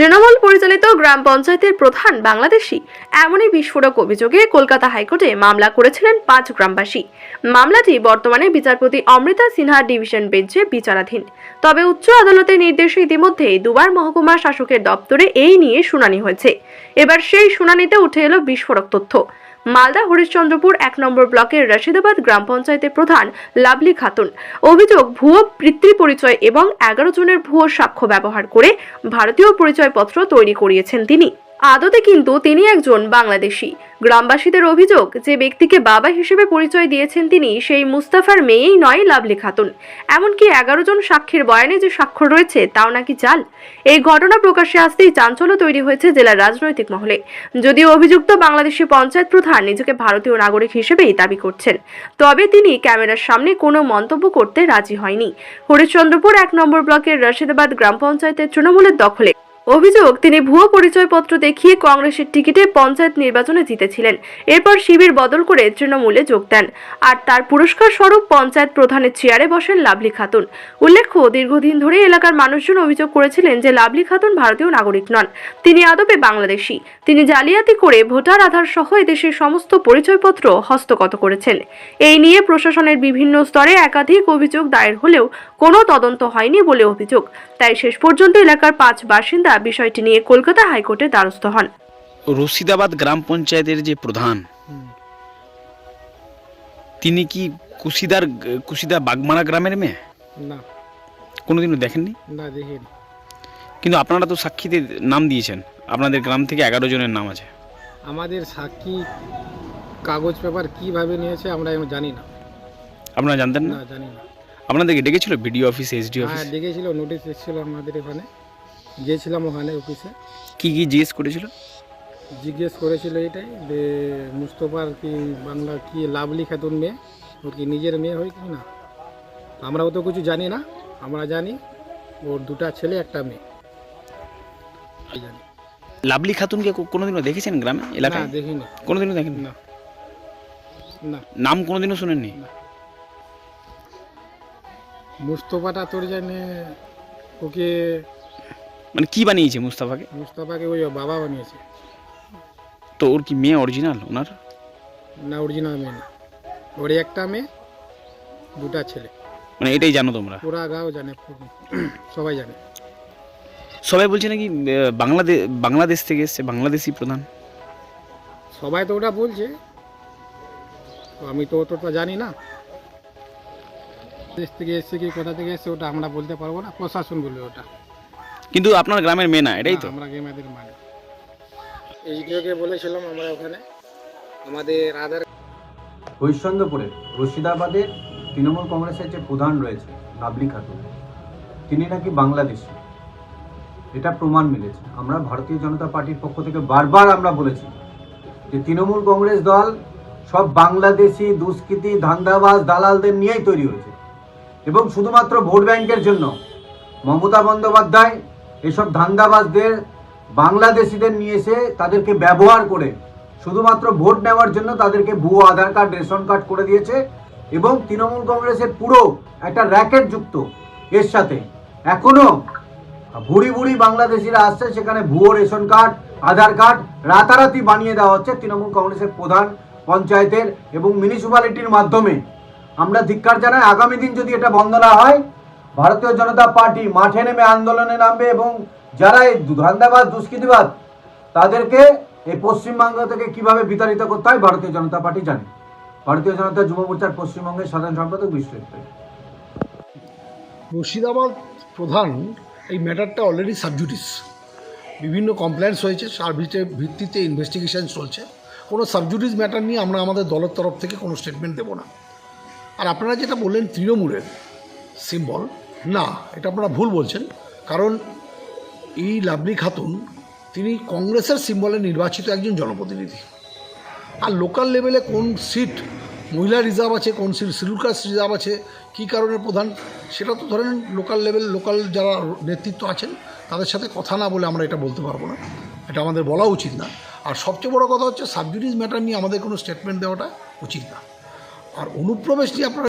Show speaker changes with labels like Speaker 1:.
Speaker 1: তৃণমূল পরিচালিত গ্রাম পঞ্চায়েতের প্রধান বাংলাদেশি এমনই বিস্ফোরক অভিযোগে কলকাতা হাইকোর্টে মামলা করেছিলেন পাঁচ গ্রামবাসী। মামলাটি বর্তমানে বিচারপতি অমৃতা সিনহা ডিভিশন বেঞ্চে বিচারাধীন। তবে উচ্চ আদালতের নির্দেশে ইতিমধ্যে দুবার মহকুমা শাসকের দপ্তরে এই নিয়ে শুনানি হয়েছে। এবার সেই শুনানিতে উঠে এলো বিস্ফোরক তথ্য। মালদা হরিশ্চন্দ্রপুর এক নম্বর ব্লকের রাশিদাবাদ গ্রাম পঞ্চায়েতের প্রধান লাভলি খাতুন। অভিযোগ, ভুয়ো পিতৃ পরিচয় এবং এগারো জনের ভুয়ো সাক্ষ্য ব্যবহার করে ভারতীয় পরিচয়পত্র তৈরি করিয়েছেন তিনি। আদতে কিন্তু তিনি একজন বাংলাদেশি। গ্রামবাসীদের অভিযোগ যে ব্যক্তিকে বাবা হিসেবে পরিচয় দিয়েছেন তিনি সেই মুস্তাফার মেয়েই নয় লাভলি খাতুন। এমনকি এগারো জন সাক্ষীর বয়ানে যে স্বাক্ষর রয়েছে তাও নাকি চাল। এই ঘটনা প্রকাশ্যে আসতেই চাঞ্চল্য তৈরি হয়েছে জেলার রাজনৈতিক মহলে। যদিও অভিযুক্ত বাংলাদেশি পঞ্চায়েত প্রধান নিজেকে ভারতীয় নাগরিক হিসেবেই দাবি করছেন। তবে তিনি ক্যামেরার সামনে কোনো মন্তব্য করতে রাজি হয়নি। হরিশ্চন্দ্রপুর এক নম্বর ব্লকের রশিদাবাদ গ্রাম পঞ্চায়েতের তৃণমূলের দখলে। অভিযোগ, তিনি ভুয়ো পরিচয়পত্র দেখিয়ে কংগ্রেসের টিকিটে পঞ্চায়েত নির্বাচনে জিতেছিলেন। এরপর শিবির বদল করে তৃণমূলে যোগ দেন। আর তার পুরস্কার স্বরূপ পঞ্চায়েত প্রধানের চেয়ারে বসেন লাভলি খাতুন। উল্লেখ্য, দীর্ঘদিন ধরে এলাকার মানুষজন অভিযোগ করেছিলেন যে লাভলি খাতুন ভারতীয় নাগরিক নন। তিনি আদপে বাংলাদেশি। তিনি জালিয়াতি করে ভোটার আধার সহ এদেশের সমস্ত পরিচয়পত্র হস্তগত করেছেন। এই নিয়ে প্রশাসনের বিভিন্ন স্তরে একাধিক অভিযোগ দায়ের হলেও কোনো তদন্ত হয়নি বলে অভিযোগ। তাই শেষ পর্যন্ত এলাকার পাঁচ বাসিন্দা বিষয়টি নিয়ে কলকাতা হাইকোর্টে দ্বারস্থ হন।
Speaker 2: রশিদাবাদ গ্রাম পঞ্চায়েতের যে প্রধান তিনি কি কুশিদার কুশিদা বাগমারা গ্রামের মেয়ে?
Speaker 3: না।
Speaker 2: কোনোদিনও দেখেননি?
Speaker 3: না দেখিনি।
Speaker 2: কিন্তু আপনারা তো সাক্ষীতে নাম দিয়েছেন। আপনাদের গ্রাম থেকে এগারো জনের নাম আছে।
Speaker 3: আমাদের সাক্ষী কাগজ পেপার কীভাবে নিয়েছে আমরা জানি না।
Speaker 2: আপনারা জানতেন না?
Speaker 3: না জানি না।
Speaker 2: আপনাদেরকে ডেকেছিল? বিডিও অফিস এসডি
Speaker 3: হ্যাঁ
Speaker 2: অফিস
Speaker 3: ডেকেছিল নোটিশ এসেছিল আমাদের এখানে। গিয়েছিলাম ওখানে অফিসে
Speaker 2: কি কি জিজ্ঞেস করেছিল?
Speaker 3: জিজ্ঞেস করেছিল এটাই যে মুস্তফার কি বাংলা কি লাভলি খাতুন মেয়ে? ওর কি নিজের মেয়ে হয় কি না? আমরাও তো কিছু জানি না। আমরা জানি ওর দুটা ছেলে একটা মেয়ে। জানি।
Speaker 2: লাভলি খাতুনকে কো- কোনোদিনও দেখেছেন গ্রামে
Speaker 3: না
Speaker 2: এলাকায়?
Speaker 3: দেখিনি।
Speaker 2: কোনোদিনও দেখেন
Speaker 3: না। না।
Speaker 2: নাম কোনোদিনও শুনেননি?
Speaker 3: মুস্তফাটা তোর জানে ওকে
Speaker 2: মানে কি বানিয়েছে মুস্তাফাকে?
Speaker 3: মুস্তফাকে ওই বাবা বানিয়েছে।
Speaker 2: তো ওর কি মেয়ে অরিজিনাল ওনার?
Speaker 3: না অরিজিনাল মেয়ে না। ওর একটা মেয়ে দুটা ছেলে।
Speaker 2: মানে এটাই জানো তোমরা?
Speaker 3: পুরা গাঁও জানে সবাই জানে।
Speaker 2: সবাই বলছে নাকি বাংলাদেশ বাংলাদেশ থেকে এসছে বাংলাদেশি প্রধান?
Speaker 3: সবাই তো ওটা বলছে। আমি তো অতটা জানি না। দেশ থেকে এসছে কি কোথা থেকে এসছে ওটা আমরা বলতে পারব না প্রশাসন বলবে ওটা।
Speaker 2: কিন্তু আপনার গ্রামের মেয়ে না এটাই তো?
Speaker 3: আমরা গেমাদের মানে এইচডিওকে বলেছিলাম আমরা ওখানে আমাদের আধার
Speaker 4: হরিশ্চন্দ্রপুরে রশিদাবাদের তৃণমূল কংগ্রেসের যে প্রধান রয়েছে লাভলি খাতুন তিনি নাকি বাংলাদেশি। এটা প্রমাণ মিলেছে। আমরা ভারতীয় জনতা পার্টির পক্ষ থেকে বারবার আমরা বলেছি যে তৃণমূল কংগ্রেস দল সব বাংলাদেশি দুষ্কৃতী ধান্দাবাজ দালালদের নিয়েই তৈরি হয়েছে। এবং শুধুমাত্র ভোট ব্যাংকের জন্য। মমতা বন্দ্যোপাধ্যায় এসব ধান্দাবাজদের, বাংলাদেশিদের নিয়ে এসে তাদেরকে ব্যবহার করে শুধুমাত্র ভোট নেওয়ার জন্য তাদেরকে ভুয়ো আধার কার্ড, রেশন কার্ড করে দিয়েছে এবং তৃণমূল কংগ্রেসের পুরো একটা র্যাকেট যুক্ত এর সাথে। এখনও ভুড়ি ভুড়ি বাংলাদেশিরা আসছে, সেখানে ভুয়ো রেশন কার্ড, আধার কার্ড রাতারাতি বানিয়ে দেওয়া হচ্ছে তৃণমূল কংগ্রেসের প্রধান পঞ্চায়েতের এবং মিউনিসিপ্যালিটির মাধ্যমে। আমরা ধিক্কার জানাই আগামী দিন যদি এটা বন্ধ না হয়, ভারতীয় জনতা পার্টি মাঠে নেমে আন্দোলনে নামবে এবং যারা এই ধান্দাবাজ দুষ্কৃতিবাদ তাদেরকে এই পশ্চিমবঙ্গ থেকে কীভাবে বিতাড়িত করতে হয় ভারতীয় জনতা পার্টি জানে। ভারতীয় জনতা যুব মোর্চার পশ্চিমবঙ্গের সাধারণ সম্পাদক রায়।
Speaker 5: মুর্শিদাবাদ প্রধান এই ম্যাটারটা অলরেডি সাবজুডিস বিভিন্ন কমপ্লেন্স হয়েছে, তার ভিতরে ভিত্তিতে ইনভেস্টিগেশন চলছে। কোনো সাবজুডিস ম্যাটার নিয়ে আমরা আমাদের দলের তরফ থেকে কোনো স্টেটমেন্ট দেবো না। আর আপনারা যেটা বললেন তৃণমূলের সিম্বল না, এটা আপনারা ভুল বলছেন। কারণ এই লাভলি খাতুন, তিনি কংগ্রেসের সিম্বলে নির্বাচিত একজন জনপ্রতিনিধি। আর লোকাল লেভেলে কোন সিট মহিলা রিজার্ভ আছে, কোন সিট শিডিউল কাস্ট রিজার্ভ আছে, কী কারণে প্রধান, সেটা তো ধরেন লোকাল লেভেল লোকাল যারা নেতৃত্ব আছেন, তাদের সাথে কথা না বলে আমরা এটা বলতে পারব না। এটা আমাদের বলা উচিত না। আর সবচেয়ে বড় কথা হচ্ছে সাবজুডিস ম্যাটার নিয়ে আমাদের কোনো স্টেটমেন্ট দেওয়াটা উচিত না। আর অনুপ্রবেশ নিয়ে আপনারা